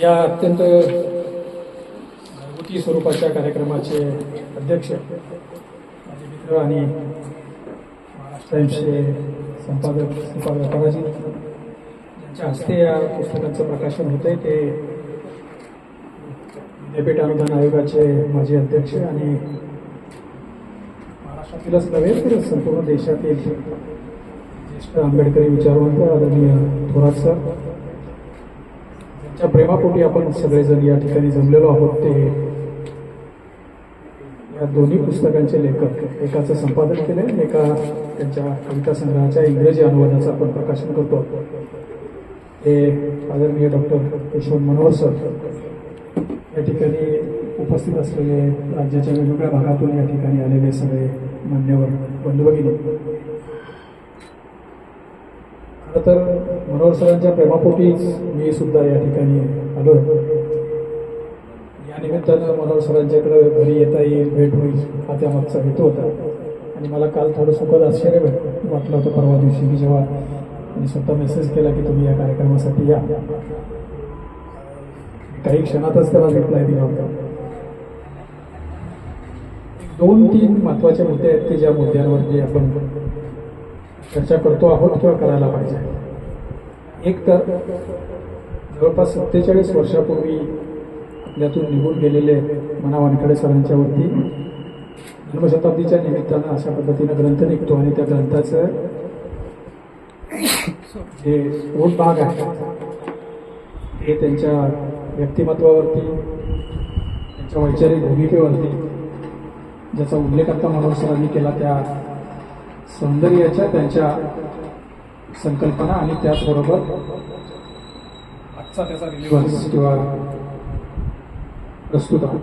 या अत्यंत घरगुती स्वरूपाच्या कार्यक्रमाचे अध्यक्ष माझे मित्र आणि महाराष्ट्र संपादक श्रीपाद व्यापाराजी यांच्या हस्ते या पुस्तकाचं प्रकाशन होत आहे ते विद्यापीठ अनुदान आयोगाचे माजी अध्यक्ष आणि महाराष्ट्रातीलच नव्हे तर संपूर्ण देशातील ज्येष्ठ आंबेडकरी विचारवंत आदरणीय थोरात सर ज्या प्रेमापोटी आपण सगळेजण या ठिकाणी जमलेलो आहोत. ते या दोन्ही पुस्तकांचे लेखक एकाचं संपादन केलं एका त्यांच्या कविता संग्रहाच्या इंग्रजी अनुवादाचं आपण प्रकाशन करतो. हे आदरणीय डॉक्टर यशवंत मनोहर सर या ठिकाणी उपस्थित असलेले राज्याच्या वेगवेगळ्या भागातून या ठिकाणी आलेले सगळे मान्यवर बंधू भगिनी. खरं तर मनोहर सरांच्या प्रेमापोटीच मी सुद्धा या ठिकाणी आलो या निमित्तानं मनोहर सरांच्याकडे घरी येता येईल भेट होईल हा त्यामागचा हेतू होता. आणि मला काल थोडं सुखद आश्चर्य भेट- वाटलं होतं परवा दिवशी की जेव्हा मी स्वतः मेसेज केला की तुम्ही या कार्यक्रमासाठी या. काही क्षणातच त्याला रिप्लाय दिला होता. दोन तीन महत्त्वाचे मुद्दे आहेत की ज्या मुद्द्यांवरती आपण चर्चा करतो आहोत किंवा करायला पाहिजे. एक तर जवळपास सत्तेचाळीस वर्षापूर्वी आपल्यातून निघून गेलेले मना वानखडे सरांच्या वरती जन्मशताब्दीच्या निमित्तानं अशा पद्धतीनं ग्रंथ निघतो आणि त्या ग्रंथाचं जे ओट भाग आहे हे त्यांच्या व्यक्तिमत्वावरती त्यांच्या वैचारिक भूमिकेवरती ज्याचा उल्लेख आता मनोहर सरांनी केला त्या सौंदर्याच्या त्यांच्या संकल्पना आणि त्याचबरोबर आजचा त्याचा रिलिव्हन्स किंवा प्रस्तुत आहे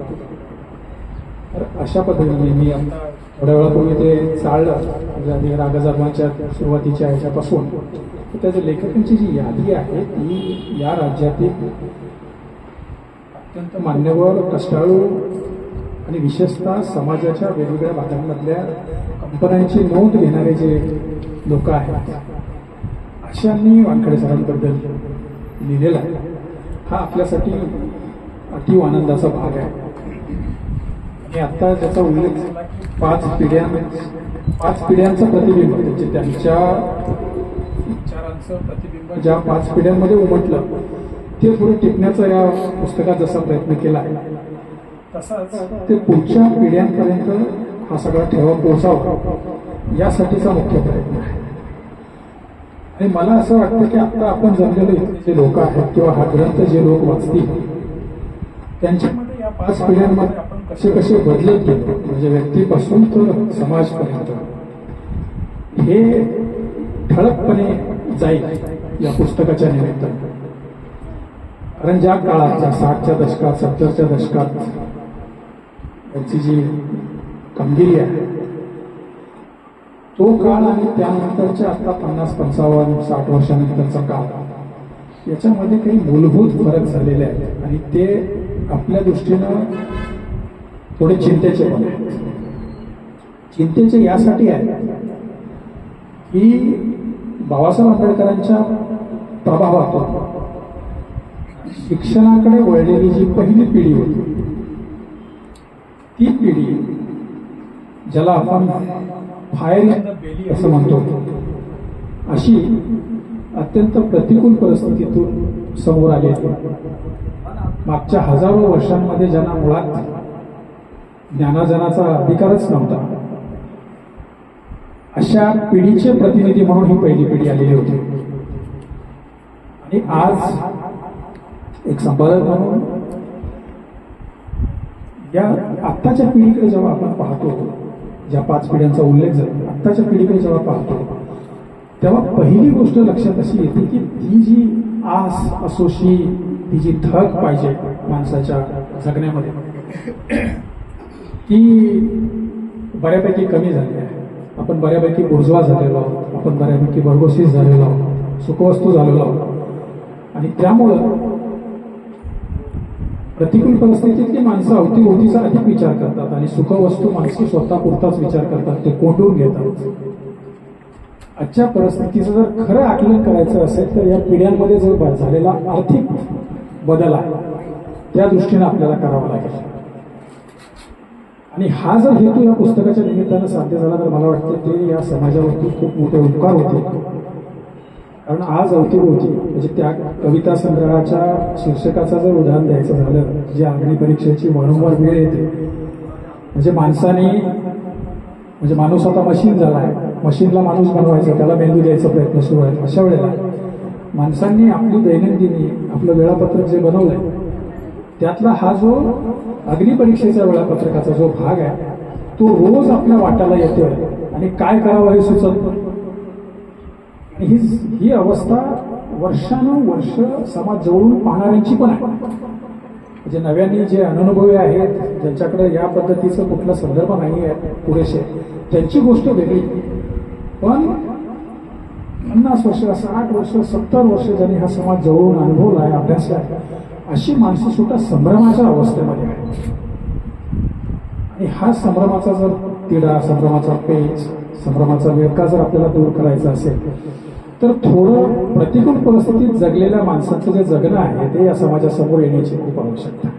तर अशा पद्धतीने मी आता थोड्या वेळापूर्वी ते चाललं म्हणजे आधी रागजर्मांच्या सुरुवातीच्या ह्याच्यापासून. तर त्याच्या लेखकांची जी यादी आहे ती या राज्यातील अत्यंत मान्यवर कष्टाळू आणि विशेषतः समाजाच्या वेगवेगळ्या भागांमधल्या कंपन्यांची नोंद घेणारे जे लोक आहेत अशांनी वानखडे सरांबद्दल लिहिलेला आहे. हा आपल्यासाठी अतिव आनंदाचा भाग आहे. आणि आता ज्याचा उल्लेख पाच पिढ्या पाच पिढ्यांचं प्रतिबिंब म्हणजे त्यांच्या विचारांचं प्रतिबिंब ज्या पाच पिढ्यांमध्ये उमटलं ते थोडं टिपण्याचा या पुस्तकात जसा प्रयत्न केला आहे. तसंच ते पुढच्या पिढ्यांपर्यंत हा सगळा ठेवा पोचावा यासाठीचा मुख्य प्रयत्न आहे. आणि मला असं वाटतं की आता आपण जमलेले जे लोक आहेत किंवा हा ग्रंथ जे लोक वाचतील त्यांच्यामध्ये या पाच पिढ्यांमध्ये आपण कसे कसे बदलत गेलो म्हणजे व्यक्तीपासून तर समाजपर्यंत. हे ठळकपणे जाईल या पुस्तकाच्या निमित्तानं. कारण ज्या काळात ज्या साठच्या दशकात सत्तरच्या दशकात त्यांची जी कामगिरी आहे तो काळ आणि त्यानंतरच्या आता पन्नास पंचावन्न साठ वर्षानंतरचा काळ याच्यामध्ये काही मूलभूत फरक झालेले आहेत. आणि ते आपल्या दृष्टीनं थोडे चिंतेचे पण आहेत. चिंतेचे यासाठी आहे की बाबासाहेब आंबेडकरांच्या प्रभावातून शिक्षणाकडे वळलेली जी पहिली पिढी होती ती पिढी ज्याला आपण फायर द बेली असं म्हणतो अशी अत्यंत प्रतिकूल परिस्थितीतून समोर आली आहे. मागच्या हजारो वर्षांमध्ये ज्यांना मुळात ज्ञानाजनाचा अधिकारच नव्हता अशा पिढीचे प्रतिनिधी म्हणून ही पहिली पिढी आलेली होती. आणि आज एक संपादक म्हणून या आत्ताच्या पिढीकडे जेव्हा आपण पाहतो ज्या पाच पिढ्यांचा उल्लेख झाला आत्ताच्या पिढीकडे जेव्हा पाहतो तेव्हा पहिली गोष्ट लक्षात अशी येते की ती जी आस असोशी ती जी धग पाहिजे माणसाच्या जगण्यामध्ये ती बऱ्यापैकी कमी झाली आहे. आपण बऱ्यापैकी बुर्जवा झालेलो आहोत. आपण बऱ्यापैकी भरघोशीस झालेलो आहोत. सुखवस्तू झालेलो आहोत. आणि त्यामुळं प्रतिकूल परिस्थितीतली माणसं अवतीभोवतीचा अधिक विचार करतात आणि सुखवस्तू माणसं स्वतः पुरताच विचार करतात ते कोंडून घेतात. आजच्या परिस्थितीचं जर खरं आकलन करायचं असेल तर या पिढ्यांमध्ये जर झालेला आर्थिक बदल आहे त्या दृष्टीनं आपल्याला करावा लागेल. आणि हा जर हेतू या पुस्तकाच्या निमित्तानं साध्य झाला तर मला वाटतं ते या समाजावरती खूप मोठे उपकार होते कारण आज अवतीभोवती म्हणजे त्या कविता संग्रहाच्या शीर्षकाचं जर उदाहरण द्यायचं झालं जे अग्निपरीक्षेची वारंवार वेळ येते म्हणजे माणसाने म्हणजे माणूस आता मशीन झाला आहे. मशीनला माणूस बनवायचा त्याला मेंदू द्यायचा प्रयत्न सुरू आहे. अशा वेळेला माणसांनी आपली दैनंदिनी आपलं वेळापत्रक जे बनवलं आहे त्यातला हा जो अग्निपरीक्षेच्या वेळापत्रकाचा जो भाग आहे तो रोज आपल्या वाटाला येतोय. आणि काय करावं हे सुचत ही ही अवस्था वर्षानुवर्ष समाज जवळून पाहणाऱ्यांची पण आहे. म्हणजे नव्याने जे अननुभवी आहेत ज्यांच्याकडे या पद्धतीचं कुठला संदर्भ नाही आहे पुरेसे त्यांची गोष्ट वेगळी. पण पन्नास वर्ष साठ वर्ष सत्तर वर्ष ज्यांनी हा समाज जवळून अनुभवला आहे अभ्यासला आहे अशी माणसं सुद्धा संभ्रमाच्या अवस्थेमध्ये आहे आणि हा संभ्रमाचा जर तिढा संभ्रमाचा पेच संभ्रमाचा वेळका जर आपल्याला दूर करायचा असेल तर थोडं प्रतिकूल परिस्थितीत जगलेल्या माणसाचं जे जगणं आहे ते या समाजासमोर येण्याची खूप आवश्यकता आहे.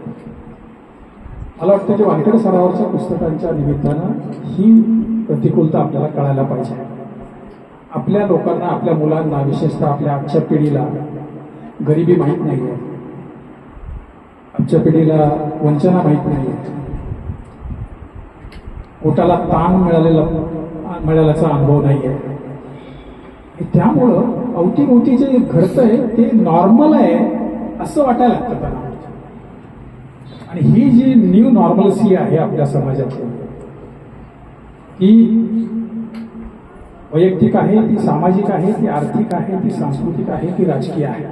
मला वाटतं की वानखेडे सरावरच्या पुस्तकांच्या निमित्तानं ही प्रतिकूलता आपल्याला कळायला पाहिजे. आपल्या लोकांना आपल्या मुलांना विशेषतः आपल्या आजच्या पिढीला गरिबी माहीत नाही आहे आमच्या पिढीला वंचना माहीत नाही आहे पोटाला ताण मिळालेला मिळाल्याचा अनुभव नाही आहे त्यामुळं अवतीभोवती जे घडतंय ते नॉर्मल आहे असं वाटायला लागतं त्यांना आणि ही जी न्यू नॉर्मलसी आहे आपल्या समाजातली ती वैयक्तिक आहे ती सामाजिक आहे ती आर्थिक आहे ती सांस्कृतिक आहे ती राजकीय आहे.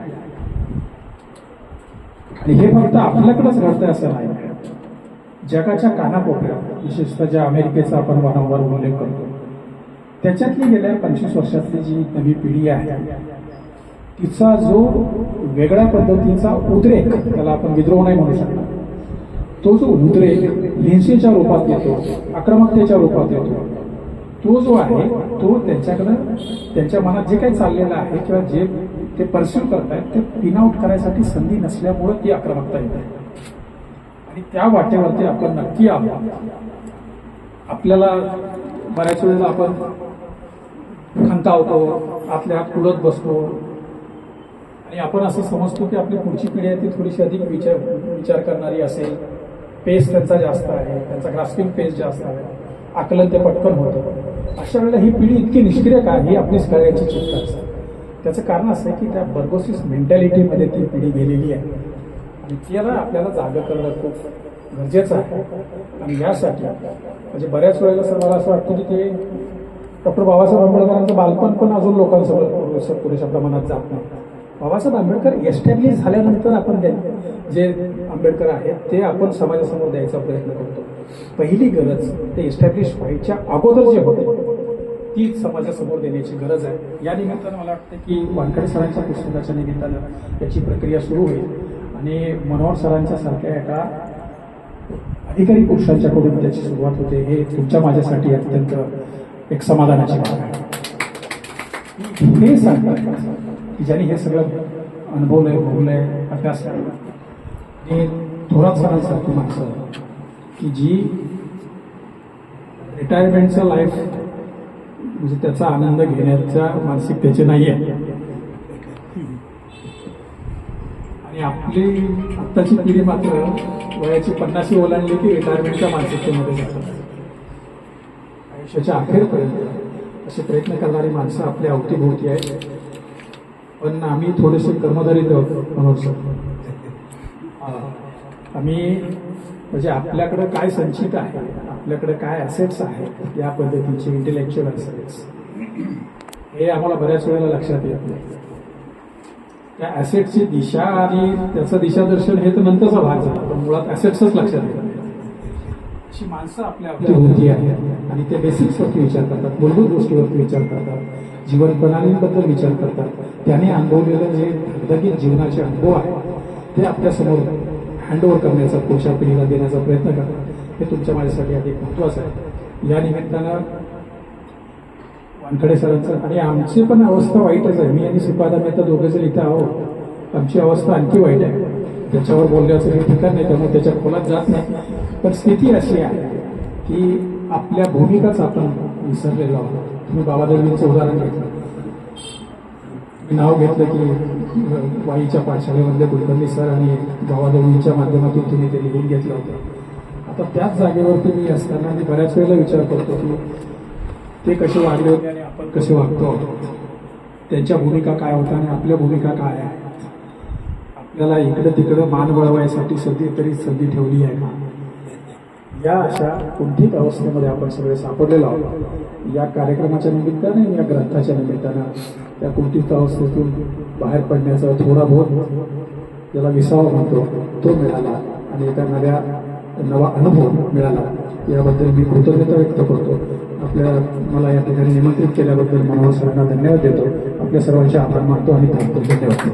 आणि हे फक्त आपल्याकडेच घडतंय असं नाही. जगाच्या कानाकोपऱ्यात विशेषतः ज्या अमेरिकेचा आपण वारंवार उल्लेख करतो त्याच्यातली गेल्या पंचवीस वर्षातली जी नवी पिढी आहे तिचा जो वेगळ्या पद्धतीचा उद्रेक त्याला आपण विद्रोह नाही म्हणू शकणार. तो जो उद्रेक हिंसेच्या रूपात येतो आक्रमकतेच्या रूपात येतो तो जो आहे तो त्यांच्याकडं त्यांच्या मनात जे काही चाललेलं आहे किंवा जे ते परस्यू करतायत ते पिन आउट करायसाठी संधी नसल्यामुळं ती आक्रमकता येत आहे. आणि त्या वाटेवरती आपण नक्की आहोत. आपल्याला बऱ्याच वेळेला आपण खंतावतो आतल्या कुडत बसतो आणि आपण असं समजतो की आपली पुढची पिढी आहे ती थोडीशी अधिक विचार विचार करणारी असेल. पेस त्यांचा जास्त आहे त्यांचा ग्रास्पिंग पेस जास्त आहे. आकलन ते पटकन होतं. अशा वेळेला ही पिढी इतकी निष्क्रिय का? ही आपलीच कळण्याची चिंता असते. त्याचं कारण असं आहे की त्या बर्गोसिस मेंटॅलिटीमध्ये ती पिढी गेलेली आहे. आणि त्याला आपल्याला जागं करणं खूप गरजेचं आहे. आणि यासाठी म्हणजे बऱ्याच वेळेला सर मला असं वाटतं की ते डॉक्टर बाबासाहेब आंबेडकरांचं बालपण पण अजून लोकांसमोर पुरेशा पुरेशा प्रमाणात जात नाही. बाबासाहेब आंबेडकर एस्टॅब्लिश झाल्यानंतर आपण त्या जे आंबेडकर आहेत ते आपण समाजासमोर द्यायचा प्रयत्न करतो. पहिली गरज ते एस्टॅब्लिश व्हायच्या अगोदर जे होते ती समाजासमोर देण्याची गरज आहे. या निमित्तानं मला वाटतं की वानखडे सरांच्या पुस्तकाच्या निमित्तानं याची प्रक्रिया सुरू होईल. आणि मनोहर सरांच्या सारख्या एका अधिकारी पुरुषांच्याकडून त्याची सुरुवात होते हे तुमच्या माझ्यासाठी अत्यंत एक समाधानाची बाब आहे. हे सांगतात की ज्यांनी हे सगळं अनुभवलंय भोगलंय अभ्यास केला आणि थोरात सरांसारखी माणसं की जी रिटायरमेंटचं लाईफ म्हणजे त्याचा आनंद घेण्याच्या मानसिकतेचे नाही आहे आणि आपली आत्ताची पिढी मात्र वयाची पन्नाशी ओलांडली की रिटायरमेंटच्या मानसिकतेमध्ये जातात. आयुष्याच्या अखेरपर्यंत असे प्रयत्न करणारी माणसं आपल्या अवतीभोवती आहेत. पण आम्ही थोडेसे कर्मधारी म्हणून मनोहर सर. आम्ही म्हणजे आपल्याकडं काय संचित आहे आपल्याकडे काय असेट्स आहेत या पद्धतीचे इंटेलेक्च्युअल असेट्स हे आम्हाला बऱ्याच वेळेला लक्षात येत नाही. त्या ॲसेटची दिशा आणि त्याचं दिशादर्शन हे तर नंतरचा भाग झाला पण मुळात ॲसेट्सच लक्षात येतात अशी माणसं आपल्या अवतीभोवती आहेत. आणि ते बेसिक्सवरती विचार करतात मूलभूत गोष्टीवरती विचार करतात जीवन प्रणालींबद्दल विचार करतात. त्याने अनुभवलेलं जे धगधगीत जीवनाचे अनुभव आहेत ते आपल्यासमोर हँडओव्हर करण्याचा पुढच्या पिढीला देण्याचा प्रयत्न करतात. हे तुमच्या माझ्यासाठी अधिक महत्त्वाचं आहे. या निमित्तानं वानखडे सरांचं आणि आमची पण अवस्था वाईटच आहे. मी आणि श्रीपादा मेहता दोघे जण इथं आहोत आमची अवस्था आणखी वाईट आहे. त्याच्यावर बोलण्याचं हे ठिकाण नाही त्यामुळे त्याच्या खोलात जात नाही. पण स्थिती अशी आहे की आपल्या भूमिकाच आपण विसरलेलो आहोत. तुम्ही बाबादेवींचं उदाहरण घेतलं. नाव घेतलं की वाईच्या पाठशाळेमधले कुलकर्णी सर आणि बाबादेवींच्या माध्यमातून तुम्ही ते लिहून घेतलं होतं. आता त्याच जागेवरती मी असताना मी बऱ्याच वेळेला विचार करतो की ते कसे वागले होते आणि आपण कसे वागतो त्यांच्या भूमिका काय होत्या आणि आपल्या भूमिका काय आहे आपल्याला इकडं तिकडं मान वळवायसाठी सध्या तरी संधी ठेवली आहे का? या अशा कुंठित अवस्थेमध्ये आपण सगळे सापडलेलो आहोत. या कार्यक्रमाच्या निमित्ताने या ग्रंथाच्या निमित्तानं या कुंठित अवस्थेतून बाहेर पडण्याचा थोडा बहुत ज्याला विसावा म्हणतो तो मिळाला आणि एका नव्या नवा अनुभव मिळाला. याबद्दल मी कृतज्ञता व्यक्त करतो. आपल्या मला या ठिकाणी निमंत्रित केल्याबद्दल मनोहर सरांना धन्यवाद देतो. आपल्या सर्वांचे आभार मानतो आणि थांबतो धन्यवाद.